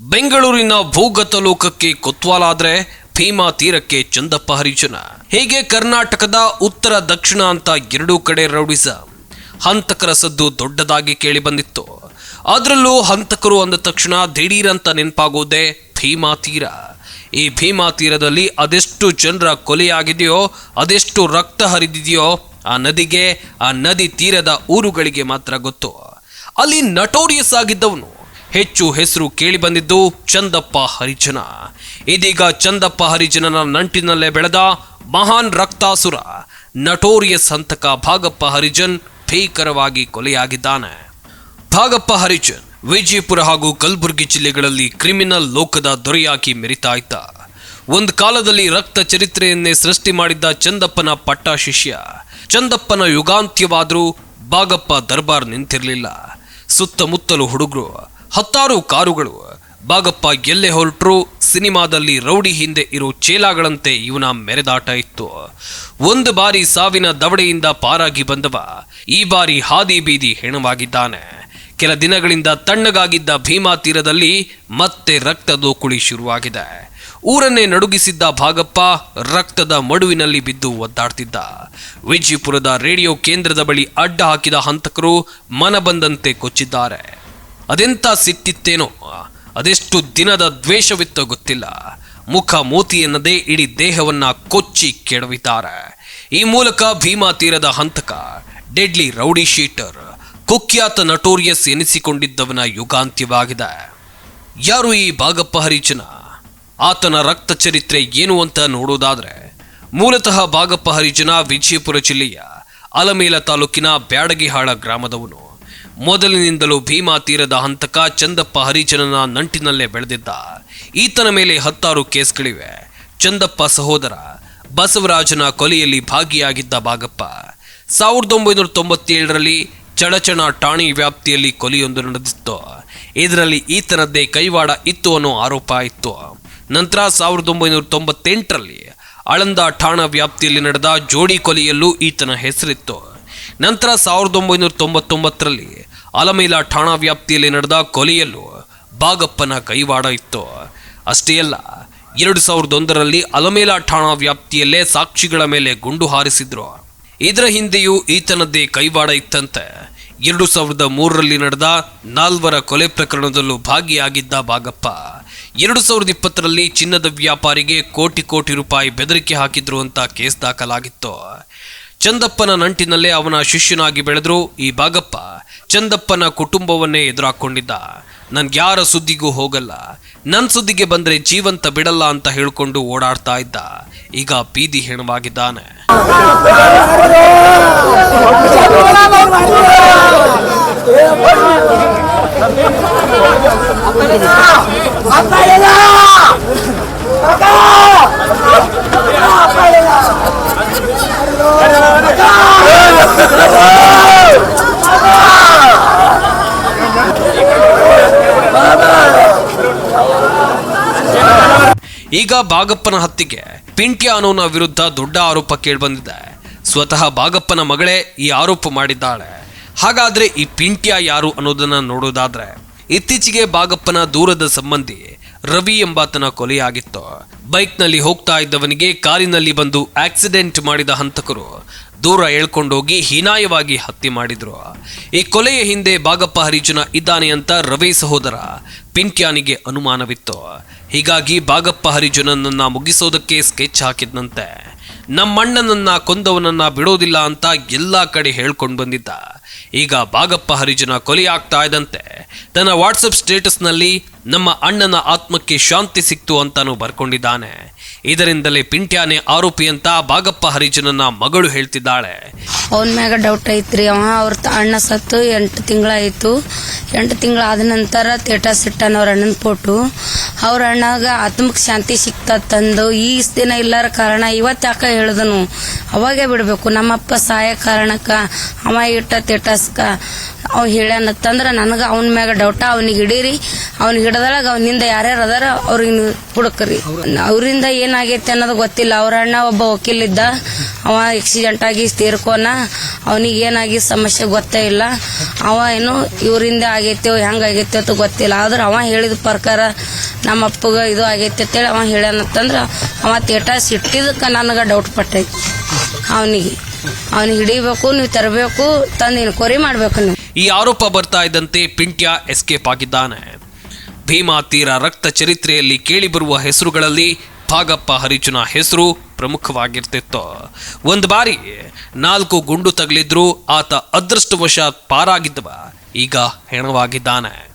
ಬೆಂಗಳೂರಿನ ಭೂಗತ ಲೋಕಕ್ಕೆ ಕೊತ್ವಾಲಾದ್ರೆ ಭೀಮಾ ತೀರಕ್ಕೆ ಚಂದಪ್ಪ ಹರಿಜನ. ಹೀಗೆ ಕರ್ನಾಟಕದ ಉತ್ತರ ದಕ್ಷಿಣ ಅಂತ ಎರಡೂ ಕಡೆ ರೌಡಿಸ. ಹಂತಕರ ಸದ್ದು ದೊಡ್ಡದಾಗಿ ಕೇಳಿ ಬಂದಿತ್ತು. ಅದರಲ್ಲೂ ಹಂತಕರು ಅಂದ ತಕ್ಷಣ ದಿಢೀರಂತ ನೆನಪಾಗೋದೇ ಭೀಮಾ ತೀರ. ಈ ಭೀಮಾ ತೀರದಲ್ಲಿ ಅದೆಷ್ಟು ಜನರ ಕೊಲೆಯಾಗಿದೆಯೋ, ಅದೆಷ್ಟು ರಕ್ತ ಹರಿದಿದೆಯೋ, ಆ ನದಿಗೆ, ಆ ನದಿ ತೀರದ ಊರುಗಳಿಗೆ ಮಾತ್ರ ಗೊತ್ತು. ಅಲ್ಲಿ ನಟೋರಿಯಸ್ ಆಗಿದ್ದವನು. ಹೆಚ್ಚು ಹೆಸರು ಕೇಳಿ ಬಂದಿದ್ದು ಚಂದಪ್ಪ ಹರಿಜನ. ಇದೀಗ ಚಂದಪ್ಪ ಹರಿಜನನ ನಂಟಿನಲ್ಲೇ ಬೆಳೆದ ಮಹಾನ್ ರಕ್ತಾಸುರ, ನಟೋರಿಯಸ್ ಹಂತಕ ಭಾಗಪ್ಪ ಹರಿಜನ್ ಭೀಕರವಾಗಿ ಕೊಲೆಯಾಗಿದ್ದಾನೆ. ಭಾಗಪ್ಪ ಹರಿಜನ್ ವಿಜಯಪುರ ಹಾಗೂ ಕಲಬುರಗಿ ಜಿಲ್ಲೆಗಳಲ್ಲಿ ಕ್ರಿಮಿನಲ್ ಲೋಕದ ದೊರೆಯಾಗಿ ಮೆರಿತಾ ಇದ್ದ ಒಂದು ಕಾಲದಲ್ಲಿ ರಕ್ತ ಚರಿತ್ರೆಯನ್ನೇ ಸೃಷ್ಟಿ ಮಾಡಿದ್ದ ಚಂದಪ್ಪನ ಪಟ್ಟ ಶಿಷ್ಯ, ಚಂದಪ್ಪನ ಯುಗಾಂತ್ಯವಾದರೂ ಭಾಗಪ್ಪ ದರ್ಬಾರ್ ನಿಂತಿರಲಿಲ್ಲ. ಸುತ್ತಮುತ್ತಲು ಹುಡುಗರು ಹತ್ತಾರು ಕಾರುಗಳು. ಭಾಗಪ್ಪ ಎಲ್ಲೇ ಹೊರಟರು, ಸಿನಿಮಾದಲ್ಲಿ ರೌಡಿ ಹಿಂದೆ ಇರೋ ಚೇಲಾಗಳಂತೆ ಇವನ ಮೆರೆದಾಟ ಇತ್ತು. ಒಂದು ಬಾರಿ ಸಾವಿನ ದವಡೆಯಿಂದ ಪಾರಾಗಿ ಬಂದವ, ಈ ಬಾರಿ ಹಾದಿ ಬೀದಿ ಹೆಣವಾಗಿದ್ದಾನೆ. ಕೆಲ ದಿನಗಳಿಂದ ತಣ್ಣಗಾಗಿದ್ದ ಭೀಮಾ ತೀರದಲ್ಲಿ ಮತ್ತೆ ರಕ್ತದ ಕುಳಿ ಶುರುವಾಗಿದೆ. ಊರನ್ನೇ ನಡುಗಿಸಿದ್ದ ಭಾಗಪ್ಪ ರಕ್ತದ ಮಡುವಿನಲ್ಲಿ ಬಿದ್ದು ಒದ್ದಾಡ್ತಿದ್ದ. ವಿಜಯಪುರದ ರೇಡಿಯೋ ಕೇಂದ್ರದ ಬಳಿ ಅಡ್ಡ ಹಾಕಿದ ಹಂತಕರು ಮನಬಂದಂತೆ ಕೊಚ್ಚಿದ್ದಾರೆ. ಅದೆಂತ ಸಿಟ್ಟಿತ್ತೇನೋ? ಅದೆಷ್ಟು ದಿನದ ದ್ವೇಷವಿತ್ತೋ ಗೊತ್ತಿಲ್ಲ. ಮುಖ ಮೋತಿ ಎನ್ನದೇ ಇಡೀ ದೇಹವನ್ನ ಕೊಚ್ಚಿ ಕೆಡವಿದ್ದಾರೆ. ಈ ಮೂಲಕ ಭೀಮಾ ತೀರದ ಹಂತಕ, ಡೆಡ್ಲಿ ರೌಡಿ ಶೀಟರ್, ಕುಖ್ಯಾತ ನಟೋರಿಯಸ್ ಎನಿಸಿಕೊಂಡಿದ್ದವನ ಯುಗಾಂತ್ಯವಾಗಿದೆ. ಯಾರು ಈ ಭಾಗಪ್ಪ ಹರಿಜನ ಆತನ ರಕ್ತ ಚರಿತ್ರೆ ಏನು ಅಂತ ನೋಡೋದಾದ್ರೆ, ಮೂಲತಃ ಭಾಗಪ್ಪ ಹರಿಜನ ವಿಜಯಪುರ ಜಿಲ್ಲೆಯ ಅಲಮೇಲ ತಾಲೂಕಿನ ಬ್ಯಾಡಗಿಹಾಳ ಗ್ರಾಮದವನು. ಮೊದಲಿನಿಂದಲೂ ಭೀಮಾ ತೀರದ ಹಂತಕ ಚಂದಪ್ಪ ಹರಿಜನನ ನಂಟಿನಲ್ಲೇ ಬೆಳೆದಿದ್ದ. ಈತನ ಮೇಲೆ ಹತ್ತಾರು ಕೇಸ್ಗಳಿವೆ. ಚಂದಪ್ಪ ಸಹೋದರ, ಬಸವರಾಜನ ಕೊಲೆಯಲ್ಲಿ ಭಾಗಿಯಾಗಿದ್ದ ಭಾಗಪ್ಪ. ಸಾವಿರದ ಒಂಬೈನೂರ ತೊಂಬತ್ತೇಳರಲ್ಲಿ ಚಡಚಣ ಠಾಣಿ ವ್ಯಾಪ್ತಿಯಲ್ಲಿ ಕೊಲೆಯೊಂದು ನಡೆದಿತ್ತು. ಇದರಲ್ಲಿ ಈತನದ್ದೇ ಕೈವಾಡ ಇತ್ತು ಅನ್ನೋ ಆರೋಪ ಇತ್ತು. ನಂತರ ಸಾವಿರದ ಒಂಬೈನೂರ ತೊಂಬತ್ತೆಂಟರಲ್ಲಿ ಆಳಂದ ಠಾಣಾ ವ್ಯಾಪ್ತಿಯಲ್ಲಿ ನಡೆದ ಜೋಡಿ ಕೊಲೆಯಲ್ಲೂ ಈತನ ಹೆಸರಿತ್ತು. ನಂತರ ಸಾವಿರದ ಒಂಬೈನೂರ ತೊಂಬತ್ತೊಂಬತ್ತರಲ್ಲಿ ಅಲಮೇಲ ಠಾಣಾ ವ್ಯಾಪ್ತಿಯಲ್ಲಿ ನಡೆದ ಕೊಲೆಯಲ್ಲೂ ಬಾಗಪ್ಪನ ಕೈವಾಡ ಇತ್ತು. ಅಷ್ಟೇ ಅಲ್ಲ, ಎರಡು ಸಾವಿರದ ಒಂದರಲ್ಲಿ ಅಲಮೇಲ ಠಾಣಾ ವ್ಯಾಪ್ತಿಯಲ್ಲೇ ಸಾಕ್ಷಿಗಳ ಮೇಲೆ ಗುಂಡು ಹಾರಿಸಿದ್ರು. ಇದರ ಹಿಂದೆಯೂ ಈತನದ್ದೇ ಕೈವಾಡ ಇತ್ತಂತೆ. ಎರಡು ಸಾವಿರದ ಮೂರರಲ್ಲಿ ನಡೆದ ನಾಲ್ವರ ಕೊಲೆ ಪ್ರಕರಣದಲ್ಲೂ ಭಾಗಿಯಾಗಿದ್ದ ಬಾಗಪ್ಪ. ಎರಡು ಸಾವಿರದ ಇಪ್ಪತ್ತರಲ್ಲಿ ಚಿನ್ನದ ವ್ಯಾಪಾರಿಗೆ ಕೋಟಿ ಕೋಟಿ ರೂಪಾಯಿ ಬೆದರಿಕೆ ಹಾಕಿದ್ರು ಅಂತ ಕೇಸ್ ದಾಖಲಾಗಿತ್ತು. ಚಂದಪ್ಪನ ನಂಟಿನಲ್ಲೇ ಅವನ ಶಿಷ್ಯನಾಗಿ ಬೆಳೆದ್ರು ಈ ಭಾಗಪ್ಪ. ಚಂದಪ್ಪನ ಕುಟುಂಬವನ್ನೇ ಎದುರಾಕೊಂಡಿದ್ದ. ನನ್ಗೆ ಯಾರ ಸುದ್ದಿಗೂ ಹೋಗಲ್ಲ. ನನ್ನ ಸುದ್ದಿಗೆ ಬಂದ್ರೆ ಜೀವಂತ ಬಿಡಲ್ಲ ಅಂತ ಹೇಳಿಕೊಂಡು ಓಡಾಡ್ತಾ ಇದ್ದ. ಈಗ ಬೀದಿ ಹೆಣವಾಗಿದ್ದಾನೆ. ಈಗ ಬಾಗಪ್ಪನ ಹತ್ತಿಗೆ ಪಿಂಟ್ಯ ಅನ್ನೋನ ವಿರುದ್ಧ ದೊಡ್ಡ ಆರೋಪ ಕೇಳಿಬಂದಿದೆ. ಸ್ವತಃ ಬಾಗಪ್ಪನ ಮಗಳೇ ಈ ಆರೋಪ ಮಾಡಿದ್ದಾಳೆ. ಹಾಗಾದ್ರೆ ಈ ಪಿಂಟ್ಯ ಯಾರು ಅನ್ನೋದನ್ನ ನೋಡೋದಾದ್ರೆ ಇತ್ತೀಚೆಗೆ ಬಾಗಪ್ಪನ ದೂರದ ಸಂಬಂಧಿ ರವಿ ಎಂಬಾತನ ಕೊಲೆಯಾಗಿತ್ತು. ಬೈಕ್ನಲ್ಲಿ ಹೋಗ್ತಾ ಇದ್ದವನಿಗೆ ಕಾರಿನಲ್ಲಿ ಬಂದು ಆಕ್ಸಿಡೆಂಟ್ ಮಾಡಿದ ಹಂತಕರು ದೂರ ಎಳ್ಕೊಂಡೋಗಿ ಹೀನಾಯವಾಗಿ ಹತ್ಯೆ ಮಾಡಿದ್ರು. ಈ ಕೊಲೆಯ ಹಿಂದೆ ಭಾಗಪ್ಪ ಹರಿಜನ ಇದ್ದಾನೆ ಅಂತ ರವಿ ಸಹೋದರ ಪಿಂಟ್ಯಾನಿಗೆ ಅನುಮಾನವಿತ್ತು. ಹೀಗಾಗಿ ಬಾಗಪ್ಪ ಹರಿಜನನನ್ನ ಮುಗಿಸೋದಕ್ಕೆ ಸ್ಕೆಚ್ ಹಾಕಿದ್ನಂತೆ. ನಮ್ಮಣ್ಣನನ್ನ ಕೊಂದವನನ್ನ ಬಿಡೋದಿಲ್ಲ ಅಂತ ಎಲ್ಲ ಕಡೆ ಹೇಳ್ಕೊಂಡು ಬಂದಿದ್ದ. ಈಗ ಬಾಗಪ್ಪ ಹರಿಜನ ಕೊಲೆಯಾಗ್ತಾ ಇದ್ದಂತೆ. ತನ್ನ ವಾಟ್ಸಪ್ ಸ್ಟೇಟಸ್ನಲ್ಲಿ ನಮ್ಮ ಅಣ್ಣನ ಆತ್ಮಕ್ಕೆ ಶಾಂತಿ ಸಿಕ್ತು ಅಂತಾನು ಬರ್ಕೊಂಡಿದ್ದಾನೆ. ಇದರಿಂದಲೇ ಪಿಂಟ್ಯಾನೆ ಆರೋಪಿ ಅಂತ ಬಾಗಪ್ಪ ಹರಿಜನನ ಮಗಳು ಹೇಳ್ತಿದ್ದಾಳೆ. ಅವನ ಮ್ಯಾಗ ಡೌಟ್ ಐತ್ರಿ ಅವ. ಅವ್ರ ಅಣ್ಣ ಸತ್ತು ಎಂಟು ತಿಂಗಳಾಯಿತು. ಎಂಟು ತಿಂಗಳಾದ ನಂತರ ತೇಟಸ್ ಅವ್ರ ಅಣ್ಣನ ಫೋಟೋ ಅವ್ರ ಅಣ್ಣಗ ಆತ್ಮಕ್ ಶಾಂತಿ ಸಿಕ್ತಂದು ಈ ದಿನ ಇಲ್ಲಾರ ಕಾರಣ ಇವತ್ತು ಯಾಕ ಹೇಳಿದನು? ಅವಾಗೆ ಬಿಡಬೇಕು. ನಮ್ಮಪ್ಪ ಸಹಾಯ ಕಾರಣಕ್ಕ, ಅವ ಇಟ್ಟ ತಿಟ್ಟಸ್ಕ ಅವ ಹೇಳ್ಯಾನತ್ತಂದ್ರ ನನಗೆ ಅವನ ಮ್ಯಾಗ ಡೌಟ ಅವ್ನಿಗೆ ಹಿಡೀರಿ. ಅವ್ನಿಗೆ ಹಿಡದೊಳಗ ಅವನಿಂದ ಯಾರ್ಯಾರು ಅದಾರ, ಅವ್ರಿಗೆ ಹುಡುಕ್ರಿ. ಅವರಿಂದ ಏನಾಗೈತೆ ಅನ್ನೋದು ಗೊತ್ತಿಲ್ಲ. ಅವ್ರ ಅಣ್ಣ ಒಬ್ಬ ವಕೀಲಿದ್ದ. ಅವ ಆಕ್ಸಿಡೆಂಟ್ ಆಗಿ ತೀರ್ಕೋನ, ಅವನಿಗೆ ಏನಾಗಿ ಸಮಸ್ಯೆ ಗೊತ್ತೇ ಇಲ್ಲ. ಅವ ಏನು ಇವರಿಂದ ಆಗೈತೆ ಹೆಂಗಾಗೈತೆ ಅಂತ ಗೊತ್ತಿಲ್ಲ. ಆದ್ರೆ ಅವ ಹೇಳಿದ ಪ್ರಕಾರ ನಮ್ಮ ಅಪ್ಪಗ ಇದು ಆಗೈತೆ ಅಂತೇಳಿ ಅವ ಹೇಳ್ಯಾನಂತಂದ್ರೆ ಅವ ತೇಟ ಸಿಟ್ಟಿದಕ್ಕೆ ನನಗೆ ಡೌಟ್ ಪಟ್ಟೈತಿ. ಅವನಿಗೆ. ಅವನಿಗೆ ಹಿಡಿಬೇಕು, ನೀವು ತರಬೇಕು, ತಂದು ಕೊರಿ ಮಾಡಬೇಕು ನೀವು. ಈ ಆರೋಪ ಬರ್ತಾ ಇದ್ದಂತೆ ಪಿಂಟ್ಯ ಎಸ್ಕೇಪ್ ಆಗಿದ್ದಾನೆ. ಭೀಮಾ ತೀರ ರಕ್ತ ಚರಿತ್ರೆಯಲ್ಲಿ ಕೇಳಿಬರುವ ಹೆಸರುಗಳಲ್ಲಿ ಭಾಗಪ್ಪ ಹರಿಚುನ ಹೆಸರು ಪ್ರಮುಖವಾಗಿರ್ತಿತ್ತು. ಒಂದು ಬಾರಿ ನಾಲ್ಕು ಗುಂಡು ತಗಲಿದ್ರು ಆತ ಅದೃಷ್ಟವಶ ಪಾರಾಗಿದ್ದವ. ಈಗ ಹೆಣವಾಗಿದ್ದಾನೆ.